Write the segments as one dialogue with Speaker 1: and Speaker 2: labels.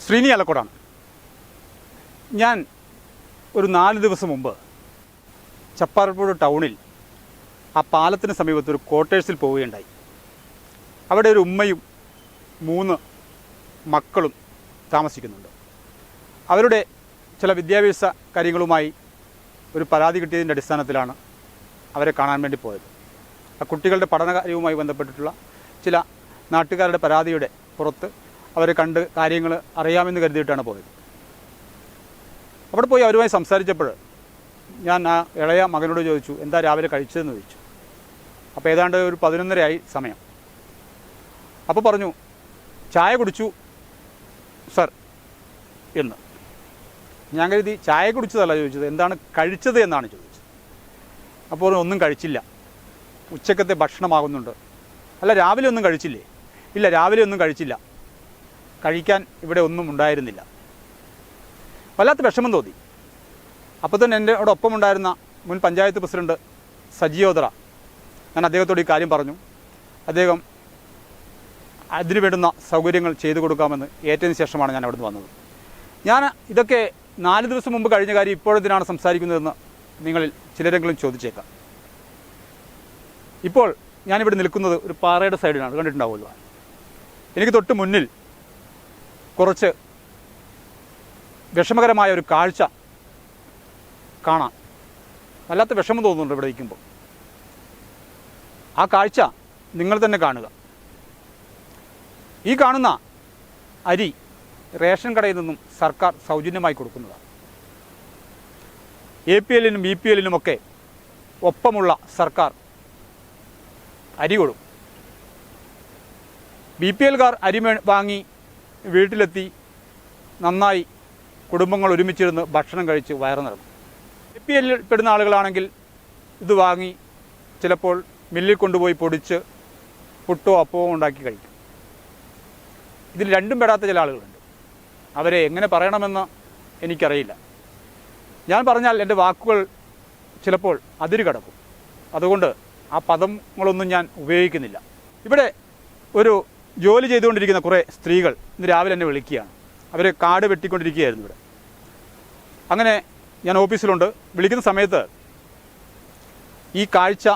Speaker 1: ശ്രീനി അലക്കോടാണ്. ഞാൻ ഒരു നാല് ദിവസം മുമ്പ് ചപ്പാറപ്പുഴ ടൗണിൽ ആ പാലത്തിന് സമീപത്ത് ഒരു ക്വാർട്ടേഴ്സിൽ പോവുകയുണ്ടായി. അവിടെ ഒരു ഉമ്മയും മൂന്ന് മക്കളും താമസിക്കുന്നുണ്ട്. അവരുടെ ചില വിദ്യാഭ്യാസ കാര്യങ്ങളുമായി ഒരു പരാതി കിട്ടിയതിന്റെ അടിസ്ഥാനത്തിലാണ് അവരെ കാണാൻ വേണ്ടി പോയത്. ആ കുട്ടികളുടെ പഠനകാര്യവുമായി ബന്ധപ്പെട്ടിട്ടുള്ള ചില നാട്ടുകാരുടെ പരാതിയുടെ പുറത്ത് അവരെ കണ്ട് കാര്യങ്ങൾ അറിയാമെന്ന് കരുതിയിട്ടാണ് പോയത്. അവിടെ പോയി അവരുമായി സംസാരിച്ചപ്പോൾ ഞാൻ ആ ഇളയ മകനോട് ചോദിച്ചു എന്താ രാവിലെ കഴിച്ചതെന്ന്? ചോദിച്ചു. അപ്പോൾ ഏതാണ്ട് ഒരു പതിനൊന്നരയായി സമയം. അപ്പോൾ പറഞ്ഞു ചായ കുടിച്ചു സർ എന്ന്. ഞാൻ കരുതി ചായ കുടിച്ചതല്ല ചോദിച്ചത്. എന്താണ് കഴിച്ചത്? എന്നാണ് ചോദിച്ചത്. അപ്പോൾ ഒന്നും കഴിച്ചില്ല. ഉച്ചക്കത്തെ ഭക്ഷണമാകുന്നുണ്ട്. അല്ല രാവിലെ ഒന്നും കഴിച്ചില്ലേ? ഇല്ല രാവിലെ ഒന്നും കഴിച്ചില്ല. കഴിക്കാൻ ഇവിടെ ഒന്നും ഉണ്ടായിരുന്നില്ല. വല്ലാത്ത വിഷമം തോന്നി. അപ്പോൾ തന്നെ എന്റെ അവിടെ ഒപ്പമുണ്ടായിരുന്ന മുൻ പഞ്ചായത്ത് പ്രസിഡന്റ് സജിയോദറ ഞാൻ അദ്ദേഹത്തോട് ഈ കാര്യം പറഞ്ഞു. അദ്ദേഹം അതിനു വേണ്ടുന്ന സൗകര്യങ്ങൾ ചെയ്തു കൊടുക്കാമെന്ന് ഏറ്റതിന് ശേഷമാണ് ഞാൻ അവിടുന്ന് വന്നത്. ഞാൻ ഇതൊക്കെ നാല് ദിവസം മുമ്പ് കഴിഞ്ഞ കാര്യം ഇപ്പോഴത്തിനാണ് സംസാരിക്കുന്നതെന്ന് നിങ്ങളിൽ ചിലരെങ്കിലും ചോദിച്ചേക്കാം. ഇപ്പോൾ ഞാനിവിടെ നിൽക്കുന്നത് ഒരു പാറയുടെ സൈഡിലാണ്. കണ്ടിട്ടുണ്ടാവുമല്ലോ. എനിക്ക് തൊട്ട് മുന്നിൽ കുറച്ച് വിഷമകരമായ ഒരു കാഴ്ച കാണാം വല്ലാത്ത വിഷമം തോന്നുന്നുണ്ട് ഇവിടെ ഇരിക്കുമ്പോൾ. ആ കാഴ്ച നിങ്ങൾ തന്നെ കാണുക. ഈ കാണുന്ന അരി റേഷൻ കടയിൽ നിന്നും സർക്കാർ സൗജന്യമായി കൊടുക്കുന്നതാണ്. എ പി എല്ലിനും ബി പി എല്ലിനുമൊക്കെ ഒപ്പമുള്ള സർക്കാർ അരി കൊടുക്കും. ബി പി എൽകാർ അരി വാങ്ങി വീട്ടിലെത്തി നന്നായി കുടുംബങ്ങൾ ഒരുമിച്ചിരുന്ന് ഭക്ഷണം കഴിച്ച് വയറ് നിറക്കും എ പി എല്ലിൽ പെടുന്ന ആളുകളാണെങ്കിൽ ഇത് വാങ്ങി ചിലപ്പോൾ മില്ലിൽ കൊണ്ടുപോയി പൊടിച്ച് പുട്ടോ അപ്പവും ഉണ്ടാക്കി കഴിക്കും. ഇതിൽ രണ്ടും പെടാത്ത ചില ആളുകളുണ്ട്. അവരെ എങ്ങനെ പറയണമെന്ന് എനിക്കറിയില്ല. ഞാൻ പറഞ്ഞാൽ എന്റെ വാക്കുകൾ ചിലപ്പോൾ അതിര് കടക്കും. അതുകൊണ്ട് ആ പദങ്ങളൊന്നും ഞാൻ ഉപയോഗിക്കുന്നില്ല. ഇവിടെ ഒരു ജോലി ചെയ്തുകൊണ്ടിരിക്കുന്ന കുറേ സ്ത്രീകൾ ഇന്ന് രാവിലെ എന്നെ വിളിക്കുകയാണ്. അവർ കാട് വെട്ടിക്കൊണ്ടിരിക്കുകയായിരുന്നു ഇവിടെ. അങ്ങനെ ഞാൻ ഓഫീസിലുണ്ട്. വിളിക്കുന്ന സമയത്ത് ഈ കാഴ്ച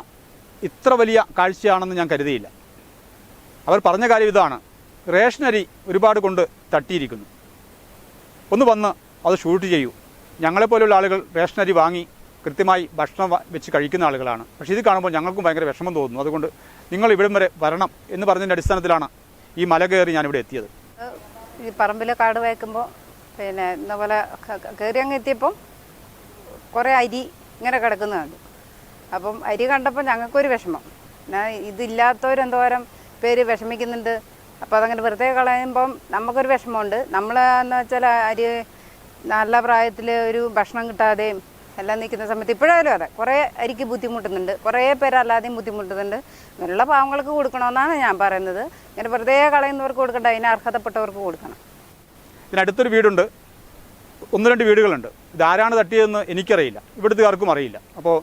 Speaker 1: ഇത്ര വലിയ കാഴ്ചയാണെന്ന് ഞാൻ കരുതിയില്ല. അവർ പറഞ്ഞ കാര്യം ഇതാണ്. റേഷനരി ഒരുപാട് കൊണ്ട് തട്ടിയിരിക്കുന്നു. ഒന്ന് വന്ന് അത് ഷൂട്ട് ചെയ്യൂ. ഞങ്ങളെപ്പോലെയുള്ള ആളുകൾ റേഷനരി വാങ്ങി കൃത്യമായി ഭക്ഷണം വെച്ച് കഴിക്കുന്ന ആളുകളാണ്. പക്ഷേ ഇത് കാണുമ്പോൾ ഞങ്ങൾക്കും ഭയങ്കര വിഷമം തോന്നുന്നു. അതുകൊണ്ട് നിങ്ങൾ ഇവിടം വരെ വരണം എന്ന് പറഞ്ഞതിന്റെ അടിസ്ഥാനത്തിലാണ് ഈ മല കയറി ഞാൻ ഇവിടെ എത്തിയത്.
Speaker 2: ഈ പറമ്പിലെ കാട് വയ്ക്കുമ്പോൾ പിന്നെ ഇന്നപോലെ കയറി അങ്ങ് എത്തിയപ്പം കുറേ അരി ഇങ്ങനെ കിടക്കുന്നത് കണ്ടു. അപ്പം അരി കണ്ടപ്പോൾ ഞങ്ങൾക്കൊരു വിഷമം. ഞാൻ ഇതില്ലാത്തവരെന്തോരം പേര് വിഷമിക്കുന്നുണ്ട്. അപ്പോൾ അതങ്ങനെ വെറുതെ കളയുമ്പം നമുക്കൊരു വിഷമമുണ്ട്. നമ്മൾ എന്ന് വെച്ചാൽ അരി നല്ല പ്രായത്തിൽ ഒരു ഭക്ഷണം കിട്ടാതെയും എല്ലാം നിൽക്കുന്ന സമയത്ത് ഇപ്പോഴായാലും അതെ. കുറേ അരിക്ക് ബുദ്ധിമുട്ടുന്നുണ്ട്. കുറേ പേര് അല്ലാതെയും ബുദ്ധിമുട്ടുന്നുണ്ട്. ഇങ്ങനെയുള്ള പാവങ്ങൾക്ക് കൊടുക്കണമെന്നാണ് ഞാൻ പറയുന്നത്. ഇങ്ങനെ വെറുതെ കളയുന്നവർക്ക് കൊടുക്കണ്ട. അതിന് അർഹതപ്പെട്ടവർക്ക് കൊടുക്കണം.
Speaker 1: ഇതിനടുത്തൊരു വീടുണ്ട്. ഒന്ന് രണ്ട് വീടുകളുണ്ട്. ഇത് ആരാണ് തട്ടിയതെന്ന് എനിക്കറിയില്ല. ഇവിടുത്തെ ആർക്കും അറിയില്ല. അപ്പോൾ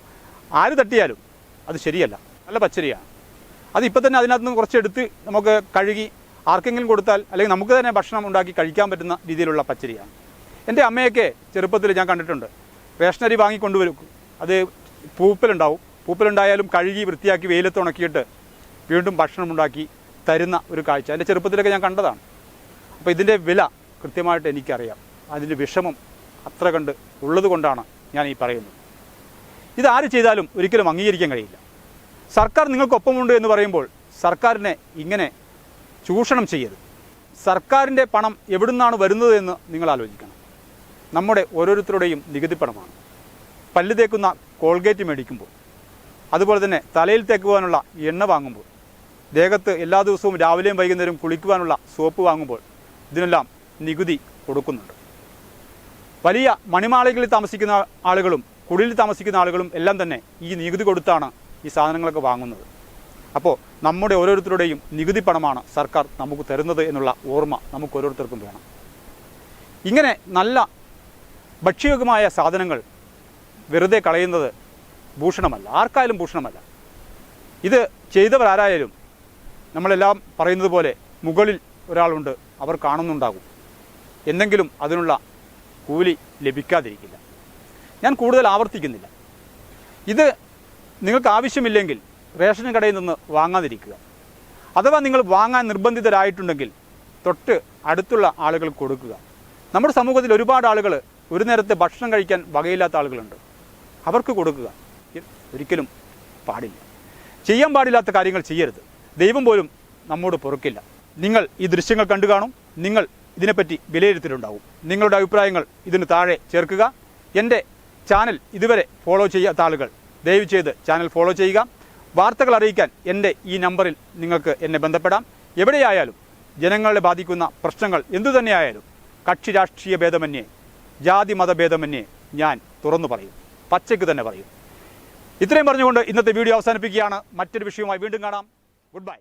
Speaker 1: ആര് തട്ടിയാലും അത് ശരിയല്ല. നല്ല പച്ചരിയാണ്. അത് ഇപ്പം തന്നെ അതിനകത്ത് നിന്ന് കുറച്ചെടുത്ത് നമുക്ക് കഴുകി ആർക്കെങ്കിലും കൊടുത്താൽ അല്ലെങ്കിൽ നമുക്ക് തന്നെ ഭക്ഷണം ഉണ്ടാക്കി കഴിക്കാൻ പറ്റുന്ന രീതിയിലുള്ള പച്ചരിയാണ്. എന്റെ അമ്മയൊക്കെ ചെറുപ്പത്തിൽ ഞാൻ കണ്ടിട്ടുണ്ട്. റേഷനരി വാങ്ങിക്കൊണ്ടുവരും. അത് പൂപ്പലുണ്ടാവും. പൂപ്പലുണ്ടായാലും കഴുകി വൃത്തിയാക്കി വെയിലത്ത് ഉണക്കിയിട്ട് വീണ്ടും ഭക്ഷണം ഉണ്ടാക്കി തരുന്ന ഒരു കാഴ്ച. എന്റെ ചെറുപ്പത്തിലൊക്കെ ഞാൻ കണ്ടതാണ്. അപ്പോൾ ഇതിന്റെ വില കൃത്യമായിട്ട് എനിക്കറിയാം. അതിന്റെ വിഷമം അത്ര കണ്ട് ഉള്ളത് കൊണ്ടാണ് ഞാൻ ഈ പറയുന്നത്. ഇതാര് ചെയ്താലും ഒരിക്കലും അംഗീകരിക്കാൻ കഴിയില്ല. സർക്കാർ നിങ്ങൾക്കൊപ്പമുണ്ട് എന്ന് പറയുമ്പോൾ സർക്കാരിനെ ഇങ്ങനെ ചൂഷണം ചെയ്യരുത്. സർക്കാരിന്റെ പണം എവിടുന്നാണ് വരുന്നത് എന്ന് നിങ്ങൾ ആലോചിക്കണം. നമ്മുടെ ഓരോരുത്തരുടെയും നികുതി പണമാണ്. പല്ല് തേക്കുന്ന കോൾഗേറ്റ് മേടിക്കുമ്പോൾ അതുപോലെ തന്നെ തലയിൽ തേക്കുവാനുള്ള എണ്ണ വാങ്ങുമ്പോൾ ദേഹത്ത് എല്ലാ ദിവസവും രാവിലെയും വൈകുന്നേരം കുളിക്കുവാനുള്ള സോപ്പ് വാങ്ങുമ്പോൾ ഇതിനെല്ലാം നികുതി കൊടുക്കുന്നുണ്ട്. വലിയ മണിമാളികളിൽ താമസിക്കുന്ന ആളുകളും കുടിലിൽ താമസിക്കുന്ന ആളുകളും എല്ലാം തന്നെ ഈ നികുതി കൊടുത്താണ് ഈ സാധനങ്ങളൊക്കെ വാങ്ങുന്നത്. അപ്പോൾ നമ്മുടെ ഓരോരുത്തരുടെയും നികുതി പണമാണ് സർക്കാർ നമുക്ക് തരുന്നത് എന്നുള്ള ഓർമ്മ നമുക്ക് ഓരോരുത്തർക്കും വേണം. ഇങ്ങനെ നല്ല ഭക്ഷ്യയോഗ്യമായ സാധനങ്ങൾ വെറുതെ കളയുന്നത് ഭൂഷണമല്ല. ആർക്കായാലും ഭൂഷണമല്ല. ഇത് ചെയ്തവരാരായാലും നമ്മളെല്ലാം പറയുന്നത് പോലെ മുകളിൽ ഒരാളുണ്ട് അവർ കാണുന്നുണ്ടാകും. എന്തെങ്കിലും അതിനുള്ള കൂലി ലഭിക്കാതിരിക്കില്ല. ഞാൻ കൂടുതൽ ആവർത്തിക്കുന്നില്ല. ഇത് നിങ്ങൾക്ക് ആവശ്യമില്ലെങ്കിൽ റേഷൻ കടയിൽ നിന്ന് വാങ്ങാതിരിക്കുക. അഥവാ നിങ്ങൾ വാങ്ങാൻ നിർബന്ധിതരായിട്ടുണ്ടെങ്കിൽ തൊട്ട് അടുത്തുള്ള ആളുകൾ കൊടുക്കുക. നമ്മുടെ സമൂഹത്തിൽ ഒരുപാട് ആളുകൾ ഒരു നേരത്തെ ഭക്ഷണം കഴിക്കാൻ വകയില്ലാത്ത ആളുകളുണ്ട്. അവർക്ക് കൊടുക്കുക. ഒരിക്കലും പാടില്ല. ചെയ്യാൻ പാടില്ലാത്ത കാര്യങ്ങൾ ചെയ്യരുത്. ദൈവം പോലും നമ്മോട് പൊറുക്കില്ല. നിങ്ങൾ ഈ ദൃശ്യങ്ങൾ കണ്ടു കാണും. നിങ്ങൾ ഇതിനെപ്പറ്റി വിലയിരുത്തിയിട്ടുണ്ടാവും. നിങ്ങളുടെ അഭിപ്രായങ്ങൾ ഇതിന് താഴെ ചേർക്കുക. എന്റെ ചാനൽ ഇതുവരെ ഫോളോ ചെയ്യാത്ത ആളുകൾ ദയവ് ചെയ്ത് ചാനൽ ഫോളോ ചെയ്യുക. വാർത്തകൾ അറിയിക്കാൻ എന്റെ ഈ നമ്പറിൽ നിങ്ങൾക്ക് എന്നെ ബന്ധപ്പെടാം. എവിടെയായാലും ജനങ്ങളെ ബാധിക്കുന്ന പ്രശ്നങ്ങൾ എന്തുതന്നെയായാലും കക്ഷി രാഷ്ട്രീയ ഭേദമന്യേ ജാതി മതഭേദമന്യേ ഞാൻ തുറന്നു പറയും. പച്ചയ്ക്ക് തന്നെ പറയും. ഇത്രയും പറഞ്ഞുകൊണ്ട് ഇന്നത്തെ വീഡിയോ അവസാനിപ്പിക്കുകയാണ്. മറ്റൊരു വിഷയവുമായി വീണ്ടും കാണാം. Good bye